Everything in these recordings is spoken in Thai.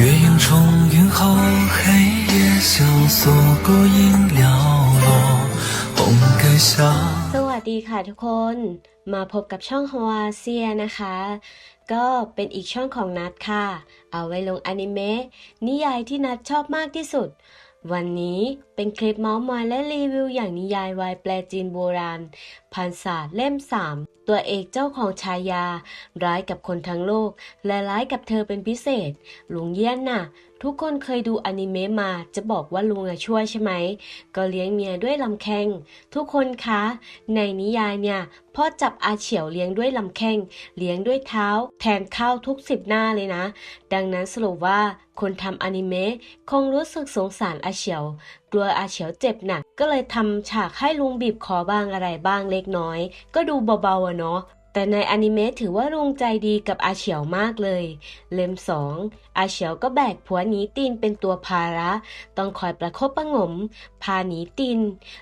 月影重云后，黑夜萧索，孤影寥落，红盖下。 สวัสดีค่ะทุกคน มาพบกับช่องฮวาเซียนะคะ ก็เป็นอีกช่องของนัดค่ะ เอาไว้ลงอนิเมะนิยายที่นัดชอบมากที่สุด วันนี้เป็นคลิปเมาส์มอยและรีวิวอย่างนิยายวายแปลจีนโบราณ พันศาสตร์เล่ม 3 ตัวเอกเจ้าของชายา ร้ายกับคนทั้งโลก และร้ายกับเธอเป็นพิเศษ ลุงเยี่ยนน่ะ ทุกคนเคยดูอนิเมะมาจะบอกว่าลุงอะช่วยใช่ไหม ก็เลี้ยงเมียด้วยลำแข้ง ทุกคนคะ ในนิยายเนี่ยพ่อจับอาเฉียวเลี้ยงด้วยลำแข้ง เลี้ยงด้วยเท้า แทนข้าวทุกสิบหน้าเลยนะ ดังนั้นสรุปว่าคนทำอนิเมะคงรู้สึกสงสารอาเฉียว กลัวอาเฉียวเจ็บหนัก ก็เลยทำฉากให้ลุงบีบคอบ้างอะไรบ้างเล็กน้อย ก็ดูเบาๆอะเนาะ แต่ในอนิเมะถือว่าลุงใจดีกับอาเฉียวมากเลย เล่มสองอาเฉียวก็แบกผัวหนีตีนเป็นตัวภาระ ต้องคอยประคบประงม พาหนีตีน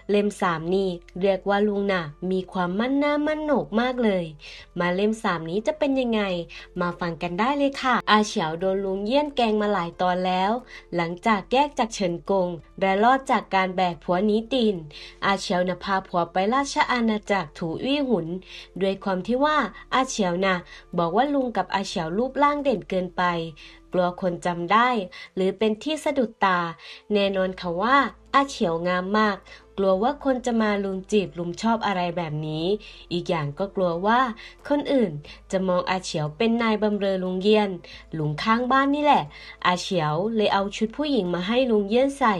เล่มสามนี่เรียกว่าลุงน่ะ มีความมั่นหน้ามั่นโหนกมากเลย มาเล่มสามนี้จะเป็นยังไง มาฟังกันได้เลยค่ะ อาเฉียวโดนลุงเยี่ยนแกงมาหลายตอนแล้ว หลังจากแยกจากเฉินกงและรอดจากการแบกผัวหนีตีน อาเฉียวน่ะพาผัวไปราชอาณาจักรถูอี้หุน ด้วยความที่ว่าอาเฉียวน่ะบอกว่าลุงกับอาเฉียวรูปร่างเด่นเกินไป กลัวคนจำได้ หรือเป็นที่สะดุดตา แน่นอนค่ะว่า อาเฉียวงามมาก กลัวว่าคนจะมาลุมจีบลุมชอบอะไรแบบนี้ อีกอย่างก็กลัวว่า คนอื่นจะมองอาเฉียวเป็นนายบำเรอลุงเยียนลุงข้างบ้านนี่แหละ อาเฉียวเลยเอาชุดผู้หญิงมาให้ลุงเยี่ยนใส่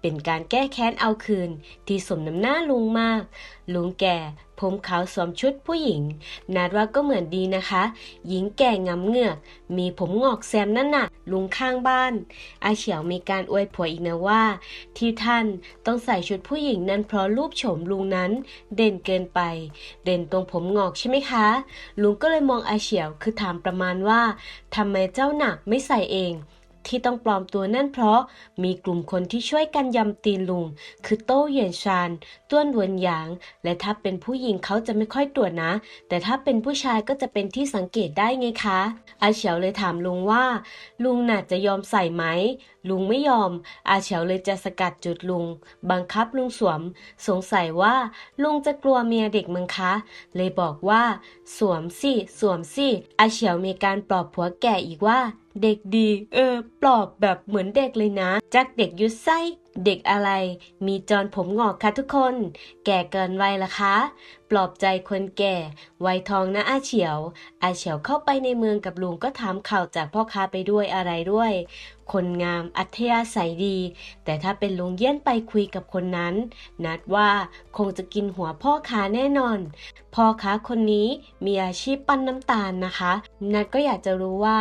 เป็นการแก้แค้นเอาคืน ที่สมน้ำหน้าลุงมาก ลุงแก่ ผมขาวสวมชุดผู้หญิงนาดว่าก็เหมือนดีนะคะ หญิงแก่งำเหงือก มีผมงอกแซมนั่นน่ะ ลุงข้างบ้าน อาเฉียวมีการอวยผัวอีกนะว่า ที่ท่านต้องใส่ชุดผู้หญิงนั้นเพราะรูปโฉมลุงนั้น เด่นเกินไป เด่นตรงผมงอกใช่ไหมคะ ลุงก็เลยมองอาเฉียวคือถามประมาณว่าทำไมเจ้าหนักไม่ใส่เอง ที่ต้องปลอมตัวนั่นเพราะมีกลุ่มคนที่ช่วยกันยำตีนลุง คือโต้เหยียนชานต้วนหวนหยาง และถ้าเป็นผู้หญิงเขาจะไม่ค่อยตรวจนะ แต่ถ้าเป็นผู้ชายก็จะเป็นที่สังเกตได้ไงคะ อาเฉียวเลยถามลุงว่า ลุงน่ะจะยอมใส่ไหม ลุงไม่ยอม อาเฉียวเลยจะสกัดจุดลุง บังคับลุงสวม สงสัยว่าลุงจะกลัวเมียเด็กมั้งคะ เลยบอกว่า สวมสิ สวมสิ อาเฉียวมีการปลอบผัวแก่อีกว่า เด็กดี เออ ปลอบแบบเหมือนเด็กเลยนะ จากเด็กยุดไส้ เด็กอะไร มีจรผมงอกคะทุกคน แก่เกินวัยละคะ ปลอบใจคนแก่ วัยทองนะอาเฉียว อาเฉียวเข้าไปในเมืองกับลุงก็ถามข่าวจากพ่อค้าไปด้วยอะไรด้วย คนงามอัธยาศัยดี แต่ถ้าเป็นลุงเยี่ยนไปคุยกับคนนั้น นัดว่าคงจะกินหัวพ่อค้าแน่นอน พ่อค้าคนนี้มีอาชีพปั้นน้ำตาลนะคะ นัดก็อยากจะรู้ว่า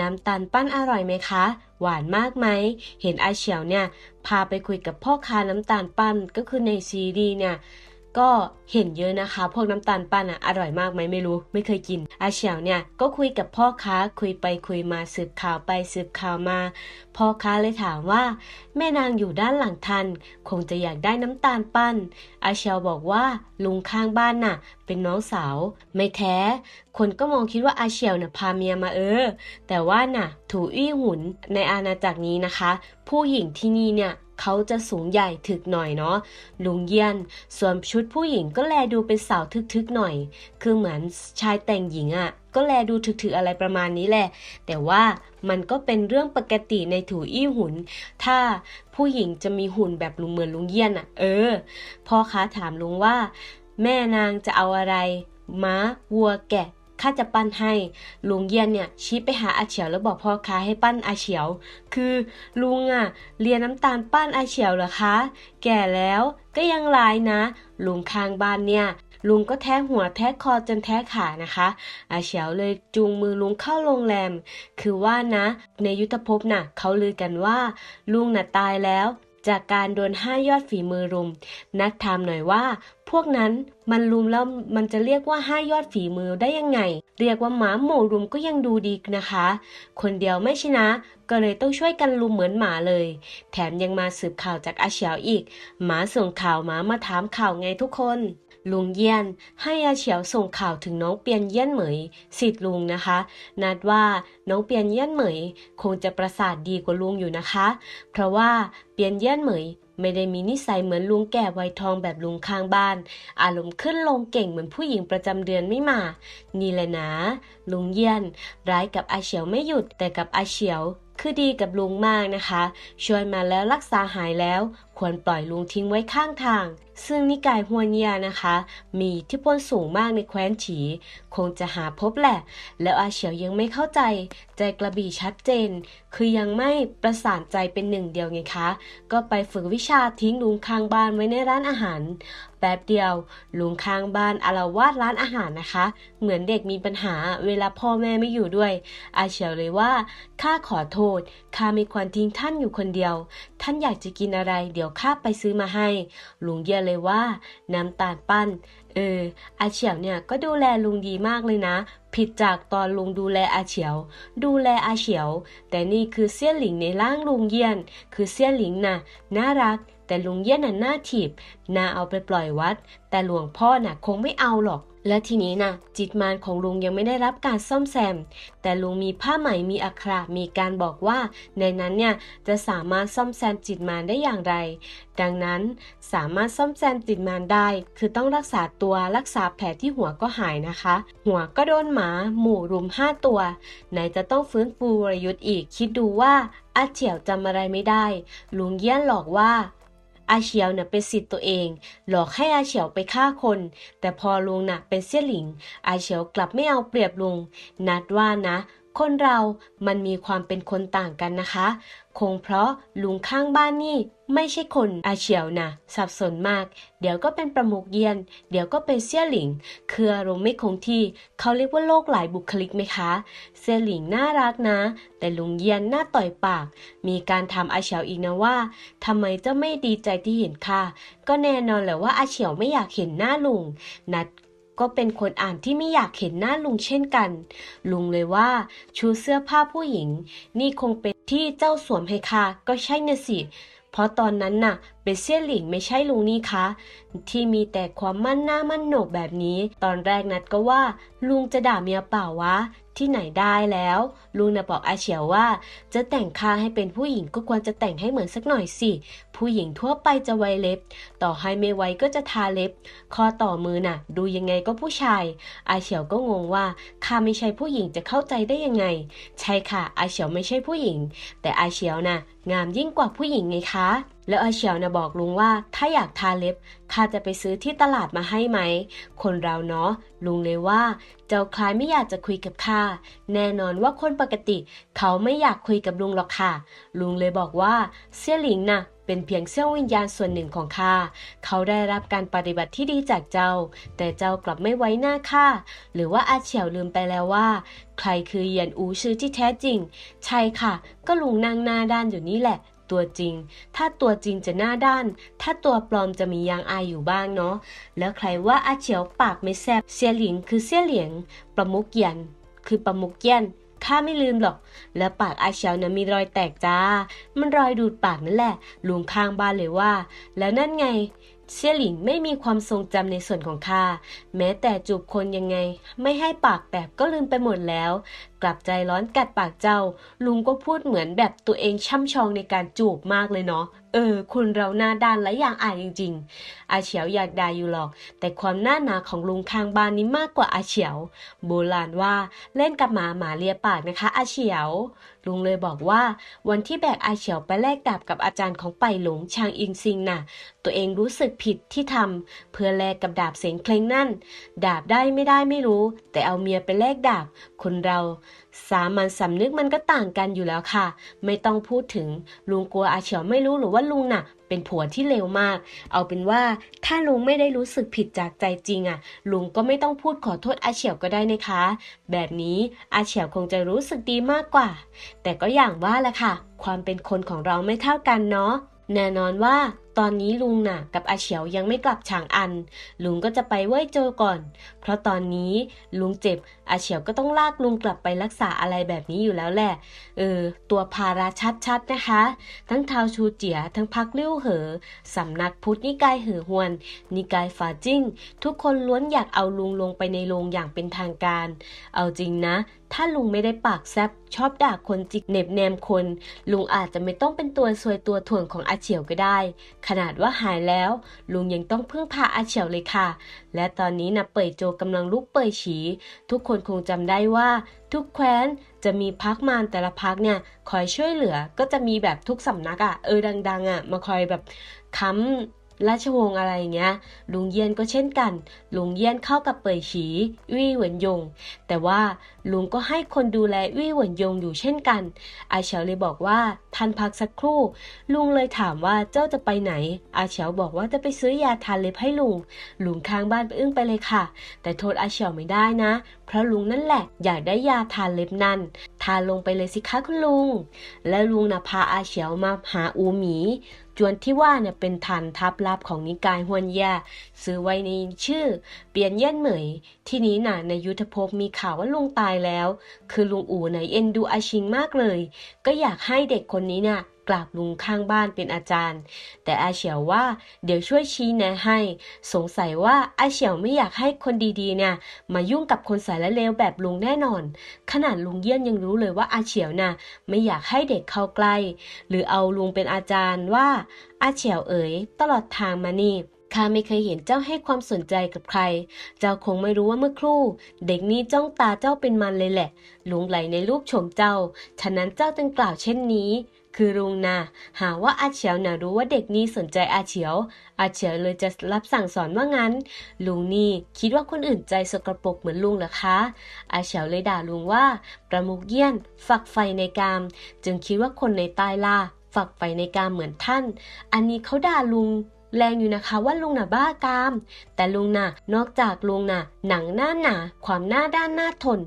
น้ำตาลปั้นอร่อยไหมคะ หวานมากไหม เห็นอาเฉียวเนี่ย พาไปคุยกับพ่อค้าน้ำตาลปั้นก็คือในซีรีส์เนี่ย ก็เห็นเยอะนะคะ พวกน้ำตาลปั้นอะอร่อยมากไหมไม่รู้ไม่เคยกิน อาเฉียวเนี่ยก็คุยกับพ่อค้าคุยไปคุยมาสืบข่าวไปสืบข่าวมา พ่อค้าเลยถามว่า แม่นางอยู่ด้านหลังทัน คงจะอยากได้น้ำตาลปั้น อาเชียวบอกว่าลุงข้างบ้านน่ะ เป็นน้องสาว ไม่แท้ คนก็มองคิดว่าอาเชียวน่ะพาเมียมาเออ แต่ว่าน่ะ ถูอี้หุนในอาณาจักรนี้นะคะ ผู้หญิงที่นี่เนี่ย เขาจะสูงใหญ่ถึกหน่อยเนาะลุงเยี่ยนสวมชุดผู้หญิงก็แลดูเป็นสาวทึกๆหน่อย คือเหมือนชายแต่งหญิงอะ่ะก็แลดูถึกๆอะไรประมาณนี้แหละ แต่ว่ามันก็เป็นเรื่องปกติในถูอี้หุน ถ้าผู้หญิงจะมีหุ่นแบบลุงเหมือนลุงเยี่ยนอะ่ะ เออ พ่อค้าถามลุงว่า แม่นางจะเอาอะไร ม้า วัวแกะ ข้าจะปั้นให้ลุงเยี่ยนเนี่ยชี้ไปหาอาเฉียวแล้วบอกพ่อค้าให้ปั้นอาเฉียว คือลุงอะเรียนน้ำตาลปั้นอาเฉียวเหรอคะ แก่แล้วก็ยังร้ายนะ ลุงข้างบ้านเนี่ยลุงก็แท้หัวแท้คอจนแท้ขานะคะ อาเฉียวเลยจูงมือลุงเข้าโรงแรม คือว่านะ ในยุทธภพน่ะเขาลือกันว่า ลุงน่ะตายแล้ว จากการโดนห้ายอดฝีมือรุม นักถามหน่อยว่า พวกนั้นมันรุมแล้วมันจะเรียกว่าห้ายอดฝีมือได้ยังไง เรียกว่าหมาหมู่รุมก็ยังดูดีนะคะ คนเดียวไม่ชนะ ก็เลยต้องช่วยกันรุมเหมือนหมาเลย แถมยังมาสืบข่าวจากอาเฉียวอีก หมาส่งข่าวหมามาถามข่าวไงทุกคน ลุงเยี่ยน ให้อาเฉียวส่งข่าวถึงน้องเปียนเยี่ยนเหมยสิทธิ์ลุงนะคะ นัดว่าน้องเปียนเยี่ยนเหมย คงจะประสาทดีกว่าลุงอยู่นะคะ เพราะว่าเปียนเยี่ยนเหมยไม่ได้มีนิสัยเหมือนลุงแก่วัยทองแบบลุงข้างบ้าน อารมณ์ขึ้นลงเก่งเหมือนผู้หญิงประจำเดือนไม่มา นี่แหละนะ ลุงเยี่ยน ร้ายกับอาเฉียวไม่หยุดแต่กับอาเฉียว คือดีกับลุงมากนะคะ ช่วยมาแล้วรักษาหายแล้ว ควรปล่อยลุงทิ้งไว้ข้างทาง ซึ่งนิกายฮวนเยียนะคะ มีอิทธิพลสูงมากในแคว้นฉีคงจะหาพบแหละ แล้วอาเฉียวยังไม่เข้าใจ ใจกระบี่ชัดเจน คือยังไม่ประสานใจเป็นหนึ่งเดียวไงคะ ก็ไปฝึกวิชาทิ้งลุงข้างบ้านไว้ในร้านอาหาร แป๊บเดียวลุงข้างบ้านอารวาสร้านอาหารนะคะ เหมือนเด็กมีปัญหาเวลาพ่อแม่ไม่อยู่ด้วย อาเฉียวเลยว่าข้าขอโทษข้าไม่ควรทิ้งท่านอยู่คนเดียว ท่านอยากจะกินอะไร เดี๋ยวข้าไปซื้อมาให้ลุงเยี่ยเลยว่าน้ำตาลปั้น เอออาเฉียวเนี่ยก็ดูแลลุงดีมากเลยนะ ผิดจากตอนลุงดูแลอาเฉียว ดูแลอาเฉียว แต่นี่คือเสี้ยนหลิงในร่างลุงเยี่ยน คือเสี้ยนหลิงน่ะน่ารัก แต่ลุงเยี่ยนน่ะน่าถีบน่าเอาไปปล่อยวัด แต่หลวงพ่อน่ะคงไม่เอาหรอก และทีนี้นะจิตมารของลุงยังไม่ได้รับการซ่อมแซม แต่ลุงมีผ้าไหมมีอักขระมีการบอกว่า ในนั้นเนี่ยจะสามารถซ่อมแซมจิตมารได้อย่างไร ดังนั้นสามารถซ่อมแซมจิตมารได้ คือต้องรักษาตัวรักษาแผลที่หัวก็หายนะคะ หัวก็โดนหมา หมู่รุมห้าตัว ไหนจะต้องฟื้นฟูวรยุทธ์อีก คิดดูว่าอาเฉียวจำอะไรไม่ได้ ลุงเยี่ยนหลอกว่า อาเฉียวเนี่ยเป็นสิทธิ์ตัวเอง หลอกให้อาเฉียวไปฆ่าคน แต่พอลุงน่ะเป็นเสี่ยหลิง อาเฉียวกลับไม่เอาเปรียบลุง นัดว่านะ คนเรามันมีความเป็นคนต่างกันนะคะ คงเพราะลุงข้างบ้านนี่ไม่ใช่คนอาเฉียวนะสับสนมาก เดี๋ยวก็เป็นประมุกเยียน เดี๋ยวก็เป็นเสี่ยหลิง คืออารมณ์ไม่คงที่ เขาเรียกว่าโลกหลายบุคลิกไหมคะ เสี่ยหลิงน่ารักนะ แต่ลุงเยียนน่าต่อยปาก มีการทำอาเฉียวอีกนะว่าทำไมเจ้าไม่ดีใจที่เห็นค่ะ ก็แน่นอนแหละว่าอาเฉียวไม่อยากเห็นหน้าลุง นัด ก็เป็นคนอ่านที่ไม่อยากเห็นหน้าลุงเช่นกัน ลุงเลยว่า ชุดเสื้อผ้าผู้หญิง นี่คงเป็นที่เจ้าสวมให้ค่ะก็ใช่นะสิ เพราะตอนนั้นน่ะเป็นเสี่ยหลิงไม่ใช่ลุงนี่คะ ที่มีแต่ความมั่นหน้ามั่นโหนกแบบนี้ ตอนแรกนัดก็ว่า ลุงจะด่าเมียเปล่าวะ ที่ไหนได้แล้วลุงน่ะบอกอาเฉียวว่า จะแต่งคาให้เป็นผู้หญิงก็ควรจะแต่งให้เหมือนสักหน่อยสิ ผู้หญิงทั่วไปจะไว้เล็บ ต่อให้ไม่ไว้ก็จะทาเล็บข้อต่อมือน่ะ ดูยังไงก็ผู้ชาย อาเฉียวก็งงว่าข้าไม่ใช่ผู้หญิงจะเข้าใจได้ยังไง ใช่ค่ะ อาเฉียวไม่ใช่ผู้หญิง แต่อาเฉียวน่ะงามยิ่งกว่าผู้หญิงไงคะ แล้วอาเฉียวน่ะบอกลุงว่าถ้าอยากทาเล็บข้าจะไปซื้อที่ตลาดมาให้ไหม คนเราเนาะลุงเลยว่า เจ้าคล้ายไม่อยากจะคุยกับข้าแน่นอนว่าคนปกติ เขาไม่อยากคุยกับลุงหรอกค่ะ ลุงเลยบอกว่าเสี่ยหลิงน่ะเป็นเพียงเสี้ยววิญญาณส่วนหนึ่งของข้า เขาได้รับการปฏิบัติที่ดีจากเจ้า แต่เจ้ากลับไม่ไว้หน้าข้า หรือว่าอาเฉียวลืมไปแล้วว่า ใครคือเหยียนอูชื่อที่แท้จริง ใช่ค่ะ ก็ลุงนั่งหน้าด้านอยู่นี่แหละ ตัวจริง ถ้าตัวจริงจะหน้าด้าน ถ้าตัวปลอมจะมียางอายอยู่บ้างเนาะ แล้วใครว่าอาเฉียวปากไม่แซบเสียหลิงคือเสียเหลียง ประมุกเยียน คือประมุกเยียน ข้าไม่ลืมหรอก แล้วปากอาเฉียวนะมีรอยแตกจ้า มันรอยดูดปากนั่นแหละ ลุงข้างบ้านเลยว่า แล้วนั่นไงเซี่ยหลิงไม่มีความทรงจำในส่วนของข้าแม้แต่จูบคนยังไง ไม่ให้ปากแตกก็ลืมไปหมดแล้ว กลับใจร้อนกัดปากเจ้า ลุงก็พูดเหมือนแบบตัวเองช่ำชองในการจูบมากเลยเนาะเออคุณเราหน้าด้านและอย่างอายจริง ๆ อาเฉียวอยากด่าอยู่หรอก แต่ความหน้าหนาของลุงข้างบ้านนี้มากกว่าอาเฉียว โบราณว่าเล่นกับหมาหมาเลียปากนะคะ อาเฉียว ลุงเลยบอกว่าวันที่แบกอาเฉียวไปแลกดาบกับอาจารย์ของไปหลงชางอิงซิงน่ะ ตัวเองรู้สึกผิดที่ทำเพื่อแลกกับดาบเสียงเพลงนั่น ดาบได้ไม่ได้ไม่รู้ แต่เอาเมียไปแลกดาบ คนเรา สามัญสำนึกมันก็ต่างกันอยู่แล้วค่ะ ไม่ต้องพูดถึง ลุงกลัวอาเฉียวไม่รู้หรือว่าลุงน่ะ เป็นผัวที่เลวมาก เอาเป็นว่าถ้าลุงไม่ได้รู้สึกผิดจากใจจริงอะ ลุงก็ไม่ต้องพูดขอโทษอาเฉียวก็ได้นะคะ แบบนี้อาเฉียวคงจะรู้สึกดีมากกว่า แต่ก็อย่างว่าแหละค่ะ ความเป็นคนของเราไม่เท่ากันเนาะแน่นอนว่าตอนนี้ลุงน่ะ กับอาเฉียวยังไม่กลับฉางอัน ลุงก็จะไปเว้ยโจก่อน เพราะตอนนี้ลุงเจ็บ อาเฉียวก็ต้องลากลุงกลับไปรักษาอะไรแบบนี้อยู่แล้วแหละ เออ ตัวภาราชัดๆนะคะ ทั้งทาวชูเจีย ทั้งพักลิ้วเหอ สำนักพุทธนิกายเหอหวน นิกายฝาจิ้ง ทุกคนล้วนอยากเอาลุงลงไปในโรงอย่างเป็นทางการ เอาจริงนะ ถ้าลุงไม่ได้ปากแซบชอบด่าคนจิกเหน็บแนมคน ลุงอาจจะไม่ต้องเป็นตัวซวยตัวถ่วงของอาเฉียวก็ได้ขนาดว่าหายแล้ว ลุงยังต้องพึ่งพาอาเฉียวเลยค่ะ และตอนนี้นะเป่ยโจกำลังลุกเป่ยฉี ทุกคนคงจำได้ว่า ทุกแคว้นจะมีพักมารแต่ละพักเนี่ยคอยช่วยเหลือก็จะมีแบบทุกสำนักอะ่ะเออดัง ๆอะ่ะมาคอยแบบค้ำราชวงศ์อะไรเงี้ย ลุงเยียนก็เช่นกัน ลุงเยียนเข้ากับเป่ยฉีวี่เหวินยง แต่ว่าลุงก็ให้คนดูแลวี่หวนยงอยู่เช่นกันอาเฉียวเลยบอกว่าท่านพักสักครู่ ลุงเลยถามว่าเจ้าจะไปไหน อาเฉียวบอกว่าจะไปซื้อยาทานเล็บให้ลุง ลุงข้างบ้านไปอึ้งไปเลยค่ะ แต่โทษอาเฉียวไม่ได้นะ เพราะลุงนั่นแหละอยากได้ยาทานเล็บนั่น ทานลงไปเลยสิคะคุณลุง แล้วลุงนะพาอาเฉียวมาหาอูหมีจวนที่ว่าเนี่ยเป็นฐานทัพลับของนิกายฮวนยาซื้อไว้ในชื่อ เปลี่ยนเย่นเหมย ที่นี้น่ะในยุทธภพมีข่าวว่าลุงตายแล้ว คือลุงอู่ไหนเอ็นดูอาชิงมากเลย ก็อยากให้เด็กคนนี้น่ะกราบลุงข้างบ้านเป็นอาจารย์ แต่อาเฉียวว่าเดี๋ยวช่วยชี้แนะให้ สงสัยว่าอาเฉียวไม่อยากให้คนดีๆเนี่ยมายุ่งกับคนสายและเลวแบบลุงแน่นอน ขนาดลุงเยี่ยนยังรู้เลยว่าอาเฉียวน่ะไม่อยากให้เด็กเข้าใกล้ หรือเอาลุงเป็นอาจารย์ว่าอาเฉียวเอ๋ยตลอดทางมานี่ ข้าไม่เคยเห็นเจ้าให้ความสนใจกับใคร เจ้าคงไม่รู้ว่าเมื่อครู่ เด็กนี้จ้องตาเจ้าเป็นมันเลยแหละ หลงไหลในรูปโฉมเจ้า ฉะนั้นเจ้าจึงกล่าวเช่นนี้คือลุงนะหาว่าอาเฉียวน่ะรู้ว่าเด็กนี้สนใจอาเฉียว อาเฉียวเลยจะรับสั่งสอนว่างั้น ลุงนี่คิดว่าคนอื่นใจสกปรกเหมือนลุงเหรอคะ อาเฉียวเลยด่าลุงว่า ประมุกเยี่ยน ฝักไฟในกาม จึงคิดว่าคนในใต้ล่าฝักไฟในกามเหมือนท่าน อันนี้เขาด่าลุง แรงอยู่นะคะว่าลุงน่ะบ้ากาม แต่ลุงน่ะนอกจากลุงน่ะ หนังหน้าหนาความหน้าด้านหน้าทน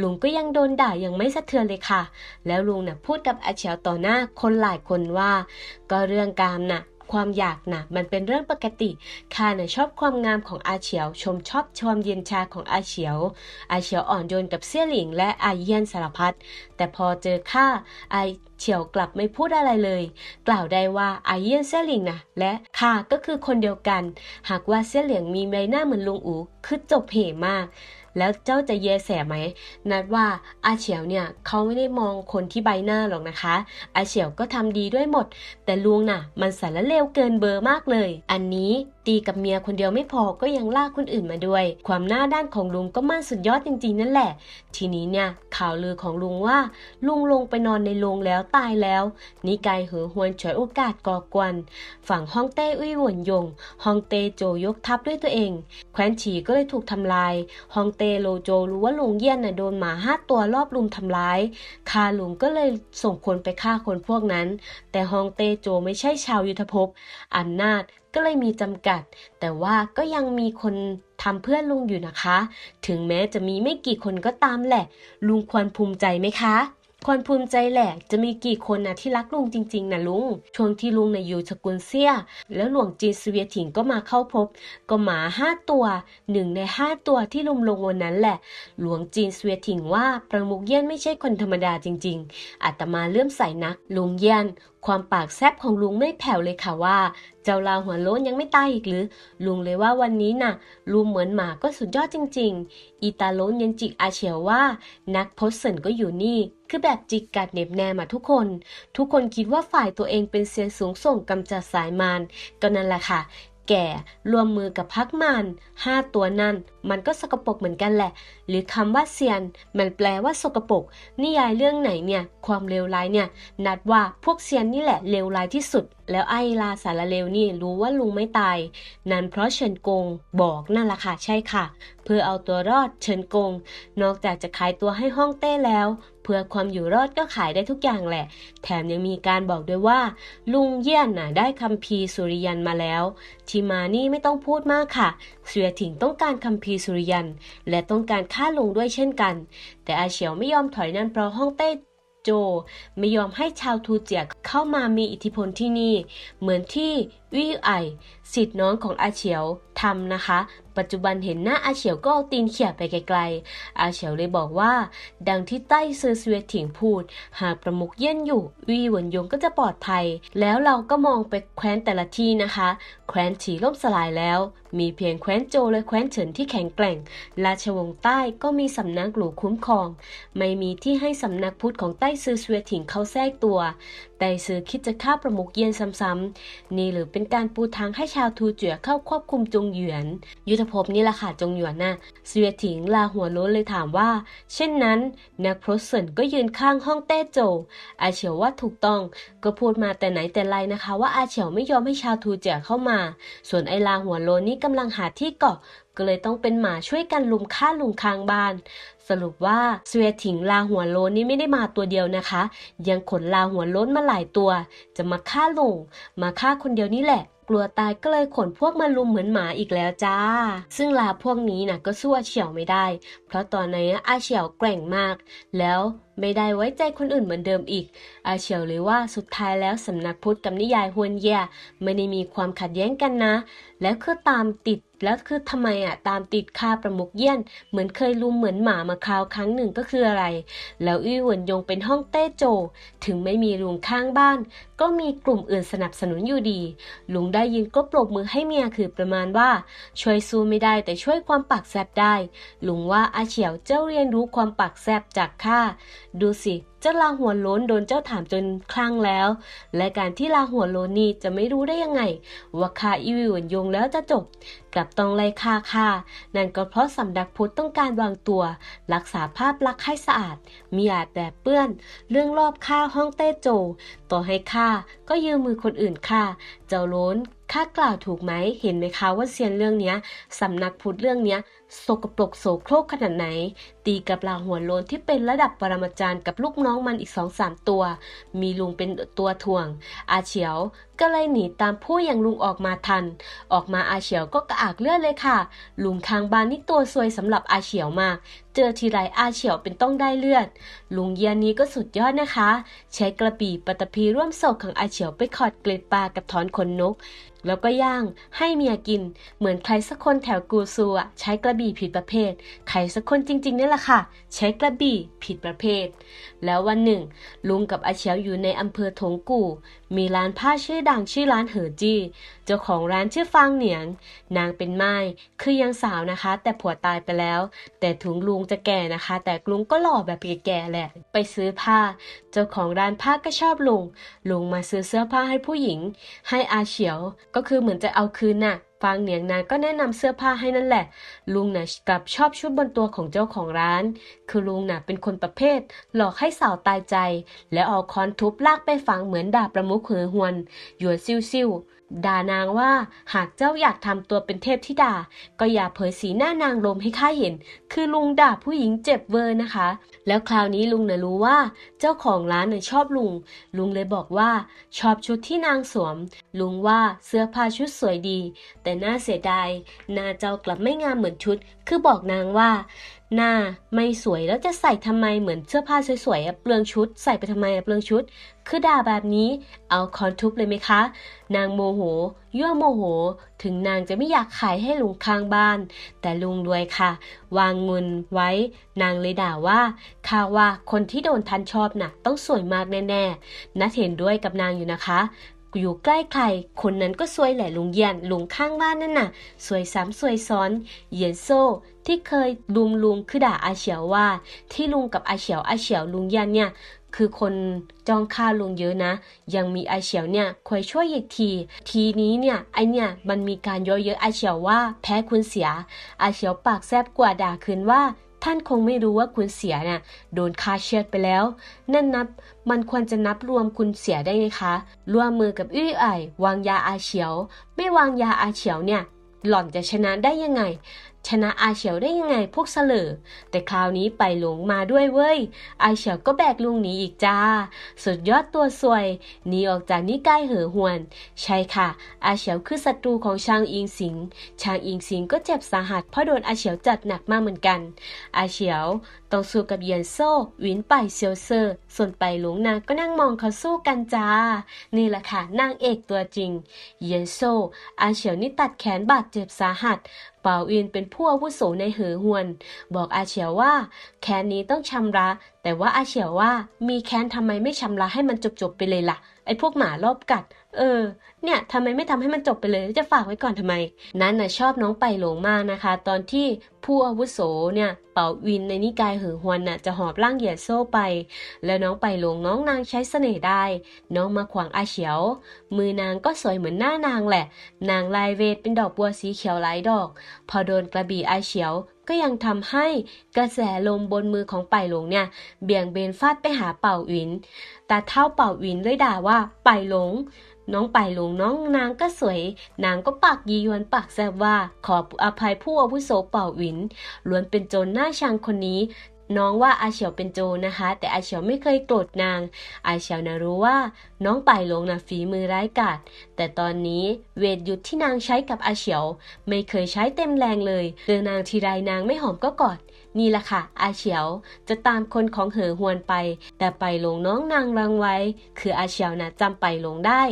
ลุงก็ยังโดนด่ายังไม่สะเทือนเลยค่ะ แล้วลุงน่ะพูดกับอาเฉียวต่อหน้าคนหลายคนว่า ก็เรื่องกามน่ะ ความอยากนะมันเป็นเรื่องปกติข้าน่ะชอบความงามของอาเฉียว ชมชอบชมเย็นชาของอาเฉียว อาเฉียวอ่อนโยนกับเสี่ยหลิงและอาเยียนสารพัดแต่พอเจอข้าอาเฉียวกลับไม่พูดอะไรเลย กล่าวได้ว่าอาเยียนเสี่ยหลิงนะและข้าก็คือคนเดียวกัน หากว่าเสี่ยหลิงมีใบหน้าเหมือนลุงอูคือจบเหมาก แล้วเจ้าจะเยแสไหม นัดว่าอาเฉียวเนี่ยเขาไม่ได้มองคนที่ใบหน้าหรอกนะคะ อาเฉียวก็ทำดีด้วยหมด แต่ลุงน่ะ มันสารเลวเกินเบอร์มากเลย อันนี้ตีกับเมียคนเดียวไม่พอก็ยังลากคนอื่นมาด้วย ความหน้าด้านของลุงก็มั่นสุดยอดจริงๆ นั่นแหละ ทีนี้เนี่ยข่าวลือของลุงว่า ลุงลงไปนอนในโรงแล้วตายแล้ว นิกายเหอหวนฉวยโอกาสก่อกวน ฝั่งฮ่องเต้อุ้ยหวนยงฮ่องเต้โจยกทัพด้วยตัวเอง แคว้นฉีก็เลยถูกทำลายฮ่องเต้โลโจรู้ว่าลุงเยี่ยนน่ะโดนหมาห้าตัวรอบลุมทำร้ายคาลุงก็เลยส่งคนไปฆ่าคนพวกนั้น แต่ฮ่องเต้โจไม่ใช่ชาวยุทธภพอำนาจ ก็เลยมีจำกัด แต่ว่าก็ยังมีคนทำเพื่อลุงอยู่นะคะ ถึงแม้จะมีไม่กี่คนก็ตามแหละ ลุงควรภูมิใจไหมคะควรภูมิใจแหละ จะมีกี่คนนะที่รักลุงจริงๆนะลุง ช่วงที่ลุงนะอยู่สกุลเซีย แล้วหลวงจีนสเวียถิงก็มาเข้าพบ ก็หมาห้าตัวหนึ่งในห้าตัวที่ลุมลงวันนั้นแหละ หลวงจีนสเวียถิงว่าประมุกเยี่ยนไม่ใช่คนธรรมดาจริง ๆอาตมาเลื่อมใสนัก ลุงเยี่ยน ความปากแซบของลุงไม่แผ่วเลยค่ะว่า เจ้าลาหัวโล้นยังไม่ตายอีกหรือ ลุงเลยว่าวันนี้น่ะลุงเหมือนหมาก็สุดยอดจริง ๆ อีตาโล้นยันจิกอาเฉียวว่า นักพสเซนก็อยู่นี่ คือแบบจิกกัดเน็บแนมอะทุกคน ทุกคนคิดว่าฝ่ายตัวเองเป็นเซียนสูงส่งกำจัดสายมารก็นั่นแหละค่ะ แก่รวมมือกับพักมารห้าตัวนั่น มันก็สกปรกเหมือนกันแหละ หรือคำว่าเซียน มันแปลว่าสกปรกนิยายเรื่องไหนเนี่ย ความเลวร้ายเนี่ย นัดว่าพวกเซียนนี่แหละเลวร้ายที่สุด แล้วไอ้ลาสารเลวนี่รู้ว่าลุงไม่ตาย นั่นเพราะเฉินกงบอกนั่นแหละค่ะใช่ค่ะ เพื่อเอาตัวรอดเฉินกง นอกจากจะขายตัวให้ห้องเต้แล้ว พื่อความอยู่รอดก็ขายได้ทุกอย่างแหละ แถมยังมีการบอกด้วยว่า ลุงเยี่ยนน่ะได้คัมภีร์สุริยันมาแล้ว ทีมานี่ไม่ต้องพูดมากค่ะ เสือถิงต้องการคัมภีร์สุริยัน และต้องการฆ่าลุงด้วยเช่นกัน แต่อาเฉียวไม่ยอมถอยนั่นเพราะห้องเต้โจไม่ยอมให้ชาวทูเจียเข้ามามีอิทธิพลที่นี่ เหมือนที่ วีไอสิทธิ์น้องของอาเฉียวทำนะคะ ปัจจุบันเห็นหน้าอาเฉียวก็เอาตีนเขี่ยไปไกลๆ อาเฉียวเลยบอกว่า ดังที่ใต้ซือเสวียถิงพูด หากประมุกเยี่ยนอยู่วีหวนยงก็จะปลอดภัย แล้วเราก็มองไปแคว้นแต่ละที่นะคะ แคว้นฉีล่มสลายแล้ว มีเพียงแคว้นโจและแคว้นเฉินที่แข็งแกร่ง ราชวงศ์ใต้ก็มีสำนักหลวงคุ้มครอง ไม่มีที่ให้สำนักพุทธของใต้ซือเสวียถิงเข้าแทรกตัว ไต้ซือคิดจะฆ่าประมุกเยียนซ้ำๆนี่หรือเป็นการปูทางให้ชาวทูเจี๋ยเข้าควบคุมจงหยวน ยุทธภพนี่แหละค่ะจงหยวนน่ะเสวียถิงลาหัวโล้นเลยถามว่า เช่นนั้นนักพรตเซินก็ยืนข้างห้องเต้โจอาเฉียวว่าถูกต้องก็พูดมาแต่ไหนแต่ไรนะคะ ว่าอาเฉียวไม่ยอมให้ชาวทูเจี๋ยเข้ามา ส่วนไอลาหัวโล้นนี่กำลังหาที่เกาะ ก็เลยต้องเป็นหมาช่วยกันลุมฆ่าลุงค้างบ้าน สรุปว่าเสวียถิงลาหัวโล้นนี่ไม่ได้มาตัวเดียวนะคะ ยังขนลาหัวโล้นมาหลายตัว จะมาฆ่าลุงมาฆ่าคนเดียวนี่แหละกลัวตายก็เลยขนพวกมาลุมเหมือนหมาอีกแล้วจ้า ซึ่งลาพวกนี้นะก็สู้อาเฉียวไม่ได้ เพราะตอนนี้อาเฉียวแกร่งมาก แล้วไม่ได้ไว้ใจคนอื่นเหมือนเดิมอีก อาเฉียวเลยว่าสุดท้ายแล้วสำนักพุทธกับนิยายฮวนเย่ไม่ได้มีความขัดแย้งกันนะ แล้วคือตามติดแล้วคือทำไมอะตามติดฆ่าประมุกเยี่ยน เหมือนเคยลุมเหมือนหมามาคราวครั้งหนึ่งก็คืออะไร แล้วอี้หวนยงเป็นห้องเต้โจ ถึงไม่มีลุงข้างบ้าน ก็มีกลุ่มอื่นสนับสนุนอยู่ดี ลุงได้ยินก็ปรบมือให้เมียคือประมาณว่า ช่วยสู้ไม่ได้แต่ช่วยความปากแซบได้ ลุงว่าอาเฉียวเจ้าเรียนรู้ความปากแซบจากข้าดูสิ เจ้าลาหัวโล้นโดนเจ้าถามจนคลั่งแล้ว และการที่ลาหัวโล้นนี่จะไม่รู้ได้ยังไง ว่าข้าอีวิวนยงแล้วจะจบกลับต้องไล่ฆ่าข้านั่นก็เพราะสำนักพุทธต้องการวางตัว รักษาภาพลักษณ์ให้สะอาด มีอาจแต่เปื้อน เรื่องรอบฆ่าห้องเต้โจ ต่อให้ฆ่าก็ยืมมือคนอื่นฆ่า เจ้าโล้นข้ากล่าวถูกไหมเห็นไหมคะว่าเซียนเรื่องเนี้ยสำนักพุทธเรื่องเนี้ยสกปรกโสโครกขนาดไหน ตีกับลาหัวโลนที่เป็นระดับปรมาจารย์กับลูกน้องน้องมันอีกสองสามตัว มีลุงเป็นตัวถ่วง อาเฉียว ก็เลยหนีตามผู้อย่างลุงออกมาทัน ออกมาอาเฉียวก็กระอักเลือดเลยค่ะ ลุงคางบานนี่ตัวซวยสำหรับอาเฉียวมาก เจอทีไรอาเฉียวเป็นต้องได้เลือด ลุงเยียนนี้ก็สุดยอดนะคะ ใช้กระบี่ปัตภีร่วมโศกของอาเฉียวไปขอดเกล็ดปลากับถอนขนนก แล้วก็ย่างให้เมียกิน เหมือนใครสักคนแถวกูซูอะใช้กระบี่ผิดประเภท ใครสักคนจริงๆนี่แหละค่ะ ใช้กระบี่ผิดประเภท แล้ววันหนึ่ง ลุงกับอาเฉียวอยู่ในอำเภอถงกู่ มีร้านผ้าชื่อดังชื่อร้านเหอจี้ เจ้าของร้านชื่อฟางเหนียง นางเป็นไม้คือยังสาวนะคะ แต่ผัวตายไปแล้ว แต่ถึงลุงจะแก่นะคะ แต่ลุงก็หล่อแบบแก่ๆแหละ ไปซื้อผ้า เจ้าของร้านผ้าก็ชอบลุงลุงมาซื้อเสื้อผ้าให้ผู้หญิง ให้อาเฉียวก็คือเหมือนจะเอาคืนน่ะ ฟางเหนียงนางก็แนะนำเสื้อผ้าให้นั่นแหละ ลุงน่ะกลับชอบชุดบนตัวของเจ้าของร้าน คือลุงน่ะเป็นคนประเภท หลอกให้สาวตายใจ แล้วเอาค้อนทุบลากไปฝังเหมือนดาบประมุขเหอหวนหยวนซิ่วซิ่ว ด่านางว่าหากเจ้าอยากทำตัวเป็นเทพธิดา ก็อย่าเผยสีหน้านางลมให้ข้าเห็น คือลุงด่าผู้หญิงเจ็บเวอร์นะคะ แล้วคราวนี้ลุงนะรู้ว่า เจ้าของร้านน่ะชอบลุง ลุงเลยบอกว่าชอบชุดที่นางสวม ลุงว่าเสื้อผ้าชุดสวยดี แต่น่าเสียดายหน้าเจ้ากลับไม่งามเหมือนชุด คือบอกนางว่า หน้าไม่สวยแล้วจะใส่ทำไมเหมือนเสื้อผ้าสวยๆเปลืองชุด ใส่ไปทำไมเปลืองชุด คือด่าแบบนี้เอาคอนทุบเลยไหมคะ นางโมโห ยั่วโมโห ถึงนางจะไม่อยากขายให้ลุงข้างบ้าน แต่ลุงรวยค่ะ วางเงินไว้ นางเลยด่าว่าข้าว่าคนที่โดนทันชอบน่ะต้องสวยมากแน่ๆนัดเห็นด้วยกับนางอยู่นะคะ อยู่ใกล้ใคร คนนั้นก็สวยแหละลุงเยียนลุงข้างบ้านนั่นน่ะสวยซ้ำสวยซ้อน เยียนโซ่ที่เคยลุมลุงคือด่าอาเฉียวว่า ที่ลุงกับอาเฉียวอาเฉียวลุงเยียนเนี่ยคือคนจ้องฆ่าลุงเยอะนะ ยังมีอาเฉียวเนี่ยคอยช่วยอีกที ทีนี้เนี่ยไอเนี่ยมันมีการเยอเยอะอาเฉียวว่าแพ้คุณเสียอาเฉียวปากแซบกว่าด่าคืนว่า ท่านคงไม่รู้ว่าคุณเสียน่ะโดนฆ่าเชือดไปแล้ว นั่นนับมันควรจะนับรวมคุณเสียได้ไหมคะร่วมมือกับอื้อไอวางยาอาเฉียว ไม่วางยาอาเฉียวเนี่ย หล่อนจะชนะได้ยังไง ชนะอาเฉียวได้ยังไงพวกเสลอแต่คราวนี้ไปหลงมาด้วยเว้ย อาเฉียวก็แบกลุงหนีอีกจ้า สุดยอดตัวสวยหนีออกจากนิกายเหอหวน ใช่ค่ะ อาเฉียวคือศัตรูของชางอิงสิง ชางอิงสิงก็เจ็บสาหัสเพราะโดนอาเฉียวจัดหนักมากเหมือนกัน อาเฉียวต้องสู้กับเยียนโซ่หวินไปเซียวเซอร์ส่วนไปหลงนางก็นั่งมองเขาสู้กันจ้า นี่แหละค่ะนางเอกตัวจริง เยียนโซ่อาเฉียวนี่ตัดแขนบาดเจ็บสาหัสเปาอินเป็นผู้อาวุโสในเหอหวน บอกอาเฉียวว่า แค้นนี้ต้องชำระ แต่ว่าอาเฉียวว่ามีแค้นทำไมไม่ชำระให้มันจบๆไปเลยล่ะ ไอ้พวกหมารอบกัด เออ เนี่ยทำไมไม่ทำให้มันจบไปเลย จะฝากไว้ก่อนทำไม นั้นน่ะชอบน้องไปหลงมากนะคะ ตอนที่ผู้อาวุโสเนี่ยเป่าวินในนิกายเหอหวนน่ะจะหอบร่างเหยียดโซ่ไป แล้วน้องไปหลงน้องนางใช้เสน่ห์ได้ น้องมาขวางอาเฉียว มือนางก็สวยเหมือนหน้านางแหละ นางลายเวทเป็นดอกบัวสีเขียวหลายดอก พอโดนกระบี่อาเฉียว ก็ยังทำให้กระแสลมบนมือของไปหลงเนี่ย เบี่ยงเบนฟาดไปหาเป่าหวิน แต่เท่าเป่าหวินเลยด่าว่าไปหลง น้องไปหลงน้องนางก็สวย นางก็ปากยียวนปากแซบว่า ขออภัยผู้อาวุโสเป่าหวินล้วนเป็นโจรหน้าชังคนนี้ น้องว่าอาเฉียวเป็นโจรนะคะ แต่อาเฉียวไม่เคยโกรธนาง อาเฉียวนะรู้ว่าน้องไปหลงนะฝีมือร้ายกาจแต่ตอนนี้เวทยุทธที่นางใช้กับอาเฉียว ไม่เคยใช้เต็มแรงเลยเจอนางทีไรนางไม่หอมก็กอดนี่แหละค่ะ อาเฉียวจะตามคนของเหอหวนไป แต่ไปหลงน้องนางรังไว้ คืออาเฉียวนะจำไปหลงได้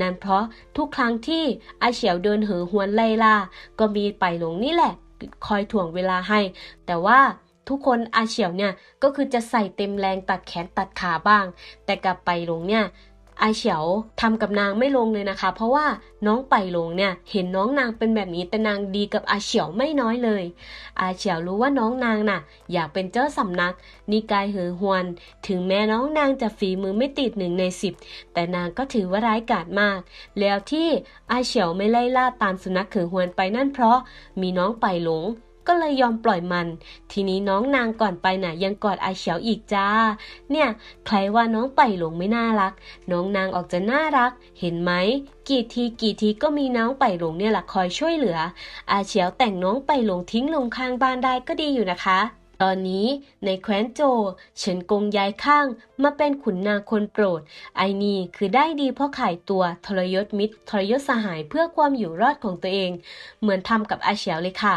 นั่นเพราะทุกครั้งที่อาเฉียวเดินเหอหวนไล่ล่าก็มีไปหลงนี่แหละคอยถ่วงเวลาให้ แต่ว่า ทุกคนอาเฉียวเนี่ยก็คือจะใส่เต็มแรงตัดแขนตัดขาบ้าง แต่กับไปหลงเนี่ยอาเฉียวทำกับนางไม่ลงเลยนะคะ เพราะว่าน้องไปหลงเนี่ยเห็นน้องนางเป็นแบบนี้แต่นางดีกับอาเฉียวไม่น้อยเลย อาเฉียวรู้ว่าน้องนางน่ะ อยากเป็นเจ้าสำนัก นิกายเหอหวน ถึงแม้น้องนางจะฝีมือไม่ติดหนึ่งในสิบแต่นางก็ถือว่าร้ายกาจมาก แล้วที่อาเฉียวไม่ไล่ล่าตามสุนัขเหอหวนไปนั่นเพราะมีน้องไปหลง ก็เลยยอมปล่อยมัน ทีนี้น้องนางก่อนไปน่ะ ยังกอดอาเฉียวอีกจ้า เนี่ย ใครว่าน้องไปหลงไม่น่ารัก น้องนางออกจะน่ารัก เห็นไหม กี่ทีกี่ทีก็มีน้องไปหลงเนี่ยแหละคอยช่วยเหลือ อาเฉียวแต่งน้องไปหลงทิ้งลงข้างบ้านได้ก็ดีอยู่นะคะตอนนี้ในแคว้นโจเฉินกงย้ายข้างมาเป็นขุนนางคนโปรด ไอนี่คือได้ดีเพราะขายตัวทรยศมิตรทรยศสหายเพื่อความอยู่รอดของตัวเอง เหมือนทำกับอาเฉียวเลยค่ะ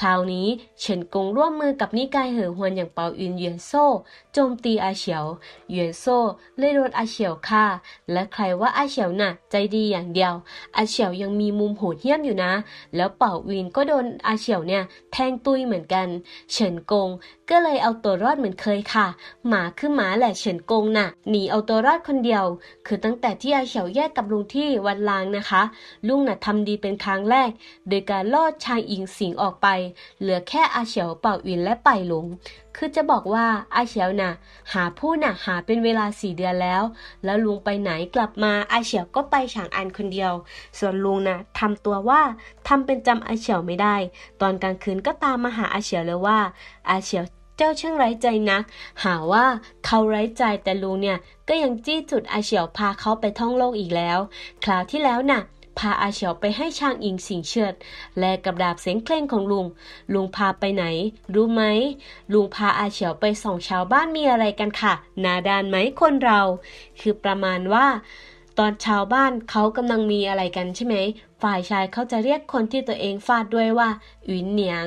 คราวนี้เฉินกงร่วมมือกับนิกายเหอหวนอย่างเปาอินเหวียนโซ่โจมตีอาเฉียวเหวียนโซ่เลยโดนอาเฉียวฆ่า และใครว่าอาเฉียวน่ะ ใจดีอย่างเดียว อาเฉียวยังมีมุมโหดเหี้ยมอยู่นะ แล้วเป่าวินก็โดนอาเฉียวเนี่ยแทงตุยเหมือนกัน เฉินกงก็เลยเอาตัวรอดเหมือนเคยค่ะ หมาคือหมาแหละเฉินกงน่ะ หนีเอาตัวรอดคนเดียว คือตั้งแต่ที่อาเฉียวแยกกับลุงที่วัดลางนะคะ ลุงน่ะทำดีเป็นครั้งแรก โดยการลอดชายอิงสิงออกไปเหลือแค่อาเฉียวเป่าอินและไปหลง คือจะบอกว่าอาเฉียวน่ะ หาผู้น่ะหาเป็นเวลาสี่เดือนแล้ว แล้วลุงไปไหนกลับมาอาเฉียวก็ไปฉางอันคนเดียว ส่วนลุงน่ะทำตัวว่าทำเป็นจำอาเฉียวไม่ได้ ตอนกลางคืนก็ตามมาหาอาเฉียวเลยว่า อาเฉียวเจ้าช่างไร้ใจนัก หาว่าเขาไร้ใจแต่ลุงเนี่ยก็ยังจี้จุดอาเฉียวพาเขาไปท่องโลกอีกแล้ว คราวที่แล้วน่ะ พาอาเฉียวไปให้ช่างอิงสิงเชิด แลกกับดาบเสียงเคร่งของลุง ลุงพาไปไหน รู้ไหม ลุงพาอาเฉียวไปส่องชาวบ้านมีอะไรกันค่ะ นาดานไหมคนเรา คือประมาณว่า ตอนชาวบ้านเขากำลังมีอะไรกันใช่ไหม ฝ่ายชายเขาจะเรียกคนที่ตัวเองฟาดด้วยว่าอวินเหนียง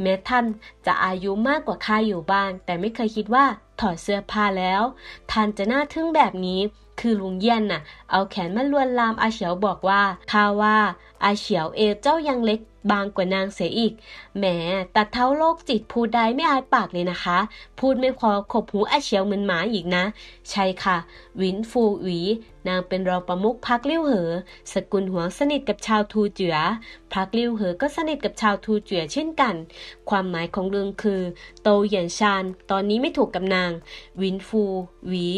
แม้ท่านจะอายุมากกว่าข้าอยู่บ้าง แต่ไม่เคยคิดว่าถอดเสื้อผ้าแล้ว ท่านจะน่าทึ่งแบบนี้ คือลุงเยี่ยนน่ะ เอาแขนมาลวนลามอาเฉียวบอกว่าข้าว่าอาเฉียวเอเจ้ายังเล็กบางกว่านางเสียอีก แหมแต่เท้าโลกจิตพูดได้ไม่อายปากเลยนะคะ พูดไม่พอขบหูอาเฉียวเหมือนหมาอีกนะ ใช่ค่ะ วินฟูหวี นางเป็นรองประมุขพักเลี้ยวเหอ สกุลหัวสนิทกับชาวทูเจือพักเลี้ยวเหอก็สนิทกับชาวทูเจือเช่นกัน ความหมายของเรื่องคือ โตเหยียนชาน ตอนนี้ไม่ถูกกับนาง วินฟูหวี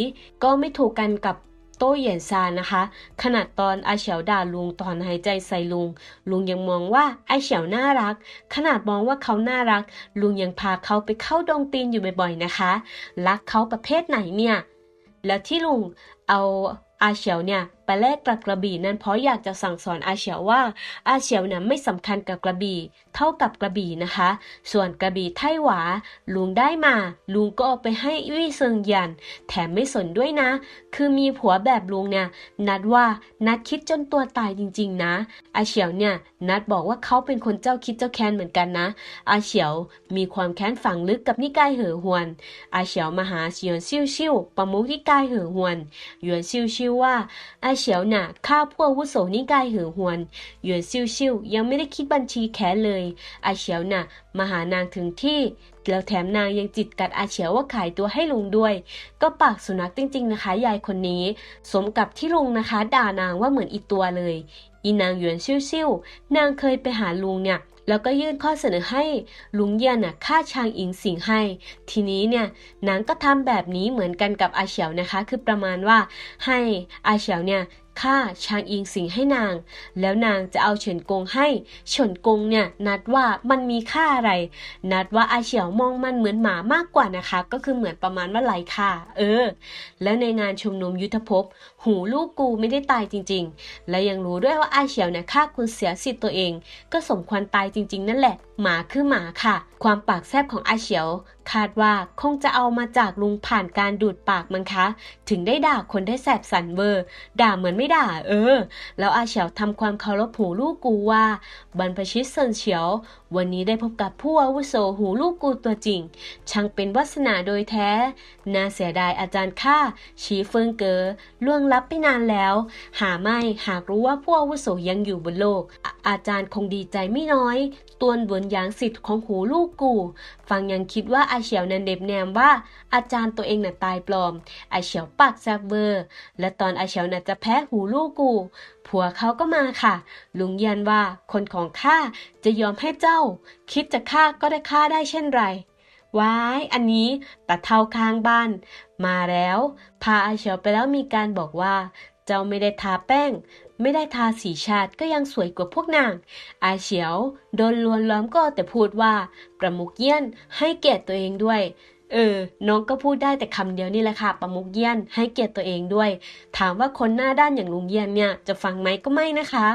ก็ไม่ถูกกันกับ โต้เหยียนซานนะคะ ขนาดตอนอาเฉียวด่าลุงตอนหายใจใส่ลุง ลุงยังมองว่าไอเฉียวน่ารัก ขนาดมองว่าเขาน่ารัก ลุงยังพาเขาไปเข้าดงตีนอยู่บ่อยๆนะคะ รักเขาประเภทไหนเนี่ย แล้วที่ลุงเอาอาเฉียวเนี่ยไปแลกกับกระบี่นั้นเพราะอยากจะสั่งสอนอาเฉียวว่า อาเฉียวนั้นไม่สำคัญกับกระบี่ เท่ากับกระบี่นะคะ ส่วนกระบี่ไต้หวา ลุงได้มา ลุงก็เอาไปให้วี่เซิงหยัน แถมไม่สนด้วยนะ คือมีผัวแบบลุงเนี่ย นัดว่านัดคิดจนตัวตายจริง ๆ นะ อาเฉียวเนี่ย นัดบอกว่าเขาเป็นคนเจ้าคิดเจ้าแค้นเหมือนกันนะ อาเฉียวมีความแค้นฝังลึกกับนิกายเหอหวน อาเฉียวมาหาเฉียนซิ่วซิ่วประมุขนิกายเหอหวนหยวนซิ่วซิ่วว่าอาเฉียวหน่ะฆ่าพวกอาวุโสนิกายเหอหวนหยวนซิ่วซิ่วยังไม่ได้คิดบัญชีแค้นเลย อาเฉียวหน่ะมาหานางถึงที่ แล้วแถมนางยังจิตกัดอาเฉียวว่าขายตัวให้ลุงด้วย ก็ปากสุนัขจริงๆนะคะ ยายคนนี้ สมกับที่ลุงนะคะ ด่านางว่าเหมือนอีตัวเลย อีนางหยวนซิ่วซิ่วนางเคยไปหาลุงเนี่ย แล้วก็ยื่นข้อเสนอให้ลุงเยียนน่ะฆ่าชางอิงสิงให้ ทีนี้เนี่ยนางก็ทำแบบนี้เหมือนกันกับอาเฉียวนะคะ คือประมาณว่าให้อาเฉียวเนี่ยฆ่าชางอิงสิงให้นาง แล้วนางจะเอาเฉินกงให้เฉินกงเนี่ยนัดว่ามันมีค่าอะไร นัดว่าอาเฉียวมองมันเหมือนหมามากกว่านะคะ ก็คือเหมือนประมาณว่าไรค่าเออ แล้วในงานชุมนุมยุทธภพ หูลูกกูไม่ได้ตายจริง ๆ และยังรู้ด้วยว่าอาเฉียวเนี่ยฆ่าคุณเสียสิทธิ์ตัวเอง ก็สมควรตายจริง ๆ นั่นแหละ หมาคือหมาค่ะ ความปากแซบของอาเฉียว คาดว่าคงจะเอามาจากลุงผ่านการดูดปากมั้งคะ ถึงได้ด่าคนได้แสบสันเวอร์ ด่าเหมือนไม่ด่า เออ แล้วอาเฉียวทำความเคารพหูลูกกูว่า บรรพชิตเซินเฉียว วันนี้ได้พบกับผู้อาวุโสหูลูกกูตัวจริง ช่างเป็นวาสนาโดยแท้ น่าเสียดายอาจารย์ข้าชีเฟิงเกอล่วงลับไปนานแล้ว หาไม่หากรู้ว่าผู้อาวุโสยังอยู่บนโลกอาอาจารย์คงดีใจไม่น้อยตวนบนยางสิทธิ์ของหูลูกกู ฟังยังคิดว่าอาเฉียวนันเด็บแนมว่า อาจารย์ตัวเองน่ะตายปลอม อาเฉียวปากแซบเวอร์ และตอนอาเฉียวน่ะจะแพ้หูลูกกู ผัวเขาก็มาค่ะ ลุงยันว่าคนของข้าจะยอมให้เจ้า คิดจะฆ่าก็ได้ฆ่าได้เช่นไร ว้ายอันนี้ตะเท่าข้างบ้าน มาแล้ว พาอาเฉียวไปแล้วมีการบอกว่า เจ้าไม่ได้ทาแป้ง ไม่ได้ทาสีชาติก็ยังสวยกว่าพวกนาง อาเฉียว โดนลวนล้อมก็แต่พูดว่า ประมุกเยี่ยนให้เกียรติตัวเองด้วย เออ น้องก็พูดได้แต่คำเดียวนี่แหละค่ะประมุกเยี่ยนให้เกียรติตัวเองด้วย ถามว่าคนหน้าด้านอย่างลุงเยี่ยนเนี่ยจะฟังไหมก็ไม่นะคะ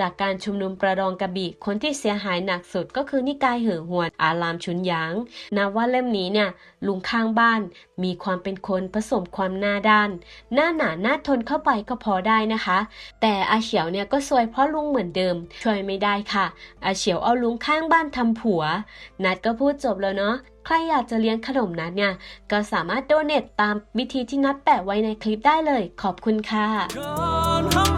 จากการชุมนุมประดองกระบี่คนที่เสียหายหนักสุดก็คือนิกายเหอหวนอารามชุนหยางนับว่าเล่มนี้เนี่ยลุงข้างบ้าน มีความเป็นคนผสมความหน้าด้าน หน้าหนาหน้าทนเข้าไปก็พอได้นะคะ แต่อาเฉียวเนี่ยก็ซวยเพราะลุงเหมือนเดิม ช่วยไม่ได้ค่ะ อาเฉียวเอาลุงข้างบ้านทำผัว นัดก็พูดจบแล้วเนาะ ใครอยากจะเลี้ยงขนมนัดเนี่ย ก็สามารถโดเนตตามวิธีที่นัดแปะไว้ในคลิปได้เลย ขอบคุณค่ะ